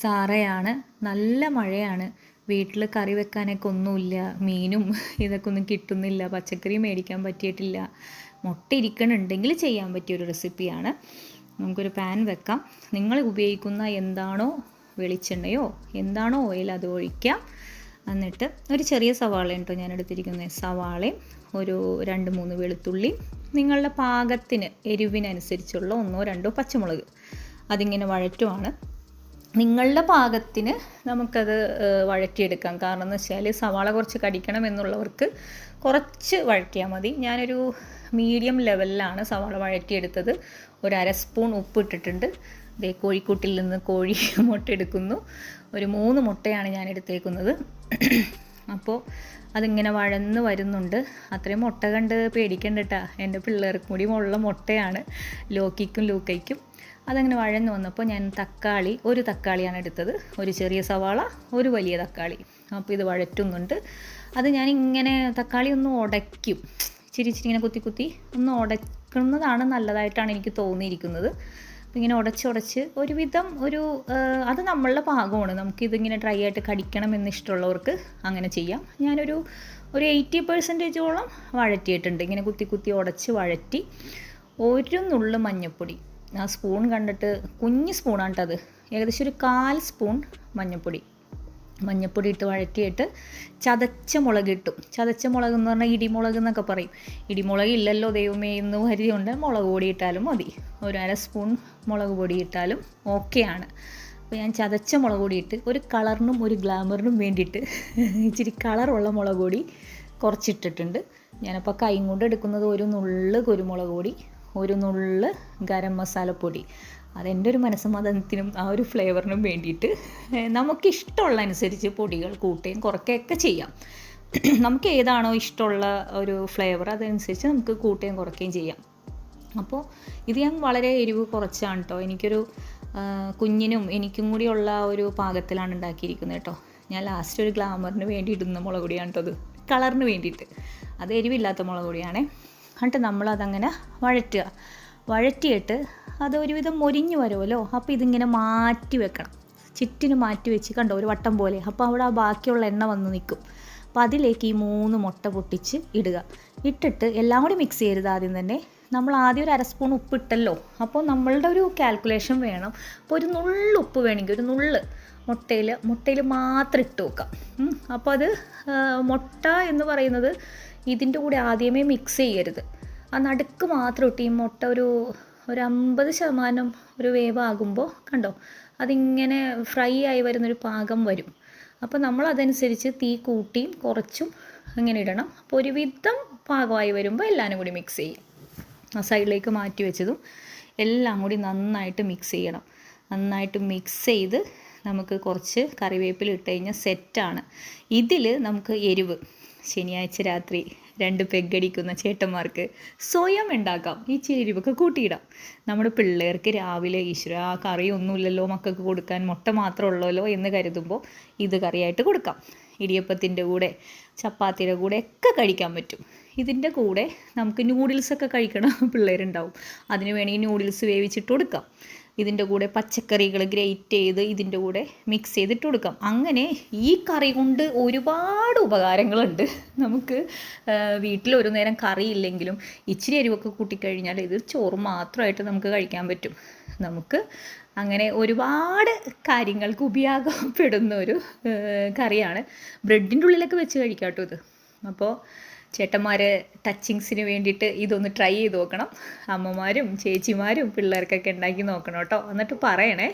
സാറയാണ്. നല്ല മഴയാണ്. വീട്ടിൽ കറി വെക്കാനൊക്കെ ഒന്നുമില്ല. മീനും ഇതൊക്കെ ഒന്നും കിട്ടുന്നില്ല. പച്ചക്കറി മേടിക്കാൻ പറ്റിയിട്ടില്ല. മുട്ട ഇരിക്കണുണ്ടെങ്കിൽ ചെയ്യാൻ പറ്റിയൊരു റെസിപ്പിയാണ്. നമുക്കൊരു പാൻ വെക്കാം. നിങ്ങൾ ഉപയോഗിക്കുന്ന എന്താണോ വെളിച്ചെണ്ണയോ എന്താണോ ഓയിൽ അത് ഒഴിക്കാം. എന്നിട്ട് ഒരു ചെറിയ സവാള കേട്ടോ ഞാൻ എടുത്തിരിക്കുന്നത്. സവാളയും ഒരു രണ്ട് മൂന്ന് വെളുത്തുള്ളി നിങ്ങളുടെ പാകത്തിന് എരിവിനനുസരിച്ചുള്ള ഒന്നോ രണ്ടോ പച്ചമുളക്. അതിങ്ങനെ വഴറ്റുവാണ്. നിങ്ങളുടെ പാകത്തിന് നമുക്കത് വഴറ്റിയെടുക്കാം. കാരണം എന്ന് വെച്ചാൽ സവാള കുറച്ച് കടിക്കണം എന്നുള്ളവർക്ക് കുറച്ച് വഴറ്റിയാൽ മതി. ഞാനൊരു മീഡിയം ലെവലിലാണ് സവാള വഴറ്റിയെടുത്തത്. ഒരു അര സ്പൂൺ ഉപ്പ് ഇട്ടിട്ടുണ്ട് ദേ കോഴിക്കൂട്ടിൽ നിന്ന് കോഴി മുട്ട എടുക്കുന്നു. ഒരു മൂന്ന് മുട്ടയാണ് ഞാൻ എടുത്തേക്കുന്നത് അപ്പോൾ അതിങ്ങനെ വഴന്ന് വരുന്നുണ്ട്. അത്രയും മുട്ട കണ്ട് പേടിക്കണ്ട കേട്ടാ എന്റെ പിള്ളേർക്കും കൂടി ഉള്ള മുട്ടയാണ് ലോക്കിക്കും ലൂക്കയ്ക്കും. അതങ്ങനെ വഴന്ന് വന്നപ്പോൾ ഞാൻ തക്കാളി ഒരു തക്കാളിയാണ് എടുത്തത്. ഒരു ചെറിയ സവാള ഒരു വലിയ തക്കാളി. അപ്പോൾ ഇത് വഴറ്റുന്നുണ്ട്. അത് ഞാൻ ഇങ്ങനെ തക്കാളി ഒന്ന് ഉടയ്ക്കും ഇച്ചിരി ഇങ്ങനെ കുത്തി കുത്തി ഒന്ന് ഉടയ്ക്കുന്നതാണ് നല്ലതായിട്ടാണ് എനിക്ക് തോന്നിയിരിക്കുന്നത്. ഇങ്ങനെ ഉടച്ചുടച്ച് ഉടച്ച് ഒരുവിധം ഒരു അത് നമ്മളുടെ പാകമാണ്. നമുക്കിതിങ്ങനെ ഡ്രൈ ആയിട്ട് കടിക്കണം എന്നിഷ്ടമുള്ളവർക്ക് അങ്ങനെ ചെയ്യാം. ഞാനൊരു ഒരു എയ്റ്റി പെർസെന്റേജോളം വഴറ്റിയിട്ടുണ്ട്. ഇങ്ങനെ കുത്തി കുത്തി ഉടച്ച് വഴറ്റി ഒരു നുള്ളു മഞ്ഞൾപ്പൊടി ആ സ്പൂൺ കണ്ടിട്ട് കുഞ്ഞ് സ്പൂണാണ് കേട്ടോ അത് ഏകദേശം ഒരു കാൽ സ്പൂൺ മഞ്ഞൾപ്പൊടി മഞ്ഞൾപ്പൊടി ഇട്ട് വഴറ്റിയിട്ട് ചതച്ച മുളക് ഇട്ടു ചതച്ച മുളക് എന്ന് പറഞ്ഞാൽ ഇടിമുളക് എന്നൊക്കെ പറയും. ഇടിമുളക് ഇല്ലല്ലോ ദൈവമേ എന്ന് കരുതിയുണ്ട് മുളക് പൊടി ഇട്ടാലും മതി. ഒരു അര സ്പൂൺ മുളക് പൊടി ഇട്ടാലും ഓക്കെയാണ് അപ്പോൾ ഞാൻ ചതച്ച മുളക് പൊടി ഇട്ട് ഒരു കളറിനും ഒരു ഗ്ലാമറിനും വേണ്ടിയിട്ട് ഇച്ചിരി കളറുള്ള മുളക് പൊടി കുറച്ചിട്ടിട്ടുണ്ട്. ഞാനപ്പോൾ കൈ കൊണ്ട് എടുക്കുന്നത് ഒരു നുള്ള് കുരുമുളക് പൊടി ഒരു നുള്ള് ഗരം മസാലപ്പൊടി. അതെന്റെ ഒരു മനസ്സമാധാനത്തിനും ആ ഒരു ഫ്ലേവറിനും വേണ്ടിയിട്ട് നമുക്കിഷ്ടമുള്ള അനുസരിച്ച് പൊടികൾ കൂട്ടുകയും കുറയ്ക്കുകയൊക്കെ ചെയ്യാം. നമുക്ക് ഏതാണോ ഇഷ്ടമുള്ള ഒരു ഫ്ലേവർ അതനുസരിച്ച് നമുക്ക് കൂട്ടുകയും കുറയ്ക്കുകയും ചെയ്യാം. അപ്പോൾ ഇത് ഞാൻ വളരെ എരിവ് കുറച്ചാണ് കേട്ടോ എനിക്കൊരു കുഞ്ഞിനും എനിക്കും കൂടിയുള്ള ഒരു പാകത്തിലാണ് ഉണ്ടാക്കിയിരിക്കുന്നത് കേട്ടോ ഞാൻ ലാസ്റ്റ് ഒരു ഗ്ലാമറിന് വേണ്ടി ഇടുന്ന മുളക് പൊടിയാണ് കേട്ടോ അത്. കളറിന് വേണ്ടിയിട്ട്. അത് എരിവില്ലാത്ത മുളക് പൊടിയാണേ. എന്നിട്ട് നമ്മളതങ്ങനെ വഴറ്റുക. വഴറ്റിയിട്ട് അത് ഒരുവിധം മൊരിഞ്ഞ് വരുമല്ലോ? അപ്പോൾ ഇതിങ്ങനെ മാറ്റി വെക്കണം. ചുറ്റിന് മാറ്റി വെച്ച് കണ്ടോ ഒരു വട്ടം പോലെ. അപ്പോൾ അവിടെ ആ ബാക്കിയുള്ള എണ്ണ വന്ന് നിൽക്കും. അപ്പോൾ അതിലേക്ക് ഈ മൂന്ന് മുട്ട പൊട്ടിച്ച് ഇടുക. ഇട്ടിട്ട് എല്ലാം കൂടി മിക്സ് ചെയ്യരുത് ആദ്യം തന്നെ. നമ്മൾ ആദ്യം ഒരു അര സ്പൂൺ ഉപ്പ് ഇട്ടല്ലോ അപ്പോൾ നമ്മളുടെ ഒരു കാൽക്കുലേഷൻ വേണം. അപ്പോൾ ഒരു നുള്ള് ഉപ്പ് വേണമെങ്കിൽ ഒരു നുള്ള് മുട്ടയിൽ മുട്ടയിൽ മാത്രം ഇട്ട് വെക്കാം. അപ്പോൾ അത് മുട്ട എന്ന് പറയുന്നത് ഇതിന്റെ കൂടെ ആദ്യമേ മിക്സ് ചെയ്യരുത്. ആ നടുക്ക് മാത്രം ഇട്ട് ഈ മുട്ട ഒരു ഒരു അമ്പത് ശതമാനം ഒരു വേവാകുമ്പോൾ കണ്ടോ അതിങ്ങനെ ഫ്രൈ ആയി വരുന്നൊരു പാകം വരും. അപ്പോൾ നമ്മൾ അതനുസരിച്ച് തീ കൂട്ടിയും കുറച്ചും അങ്ങനെ ഇടണം. അപ്പോൾ ഒരുവിധം പാകമായി വരുമ്പോൾ എല്ലാവരും കൂടി മിക്സ് ചെയ്യും. ആ സൈഡിലേക്ക് മാറ്റി വെച്ചതും എല്ലാം കൂടി നന്നായിട്ട് മിക്സ് ചെയ്യണം. നന്നായിട്ട് മിക്സ് ചെയ്ത് നമുക്ക് കുറച്ച് കറിവേപ്പില ഇട്ട് കഴിഞ്ഞാൽ സെറ്റാണ് ഇതിൽ നമുക്ക് എരിവ്. ശനിയാഴ്ച രാത്രി രണ്ട് പെഗടിക്കുന്ന ചേട്ടന്മാർക്ക് സ്വയം ഉണ്ടാക്കാം. ഈ ചേരുവൊക്കെ കൂട്ടിയിടാം. നമ്മുടെ പിള്ളേർക്ക് രാവിലെ ഈശ്വര ആ കറിയൊന്നുമില്ലല്ലോ മക്കൾക്ക് കൊടുക്കാൻ മുട്ട മാത്രമേ ഉള്ളല്ലോ എന്ന് കരുതുമ്പോൾ ഇത് കറിയായിട്ട് കൊടുക്കാം. ഇടിയപ്പത്തിന്റെ കൂടെ ചപ്പാത്തിയുടെ കൂടെ ഒക്കെ കഴിക്കാൻ പറ്റും. ഇതിന്റെ കൂടെ നമുക്ക് നൂഡിൽസൊക്കെ കഴിക്കണം പിള്ളേരുണ്ടാവും. അതിന് വേണമെങ്കിൽ നൂഡിൽസ് വേവിച്ചിട്ട് കൊടുക്കാം. ഇതിന്റെ കൂടെ പച്ചക്കറികൾ ഗ്രേറ്റ് ചെയ്ത് ഇതിന്റെ കൂടെ മിക്സ് ചെയ്തിട്ട് കൊടുക്കാം. അങ്ങനെ ഈ കറി കൊണ്ട് ഒരുപാട് ഉപകാരങ്ങളുണ്ട്. നമുക്ക് വീട്ടിൽ ഒരു നേരം കറി ഇല്ലെങ്കിലും ഇച്ചിരി എരിവൊക്കെ കൂട്ടിക്കഴിഞ്ഞാൽ ഇത് ചോറ് മാത്രമായിട്ട് നമുക്ക് കഴിക്കാൻ പറ്റും. നമുക്ക് അങ്ങനെ ഒരുപാട് കാര്യങ്ങൾക്ക് ഉപയോഗപ്പെടുന്ന ഒരു കറിയാണ്. ബ്രെഡിന്റെ ഉള്ളിലൊക്കെ വെച്ച് കഴിക്കാം ഇത്. അപ്പോൾ ചേട്ടന്മാർ ടച്ചിങ്സിന് വേണ്ടിയിട്ട് ഇതൊന്ന് ട്രൈ ചെയ്ത് നോക്കണം. അമ്മമാരും ചേച്ചിമാരും പിള്ളേർക്കൊക്കെ ഉണ്ടാക്കി നോക്കണം കേട്ടോ. എന്നിട്ട് പറയണേ.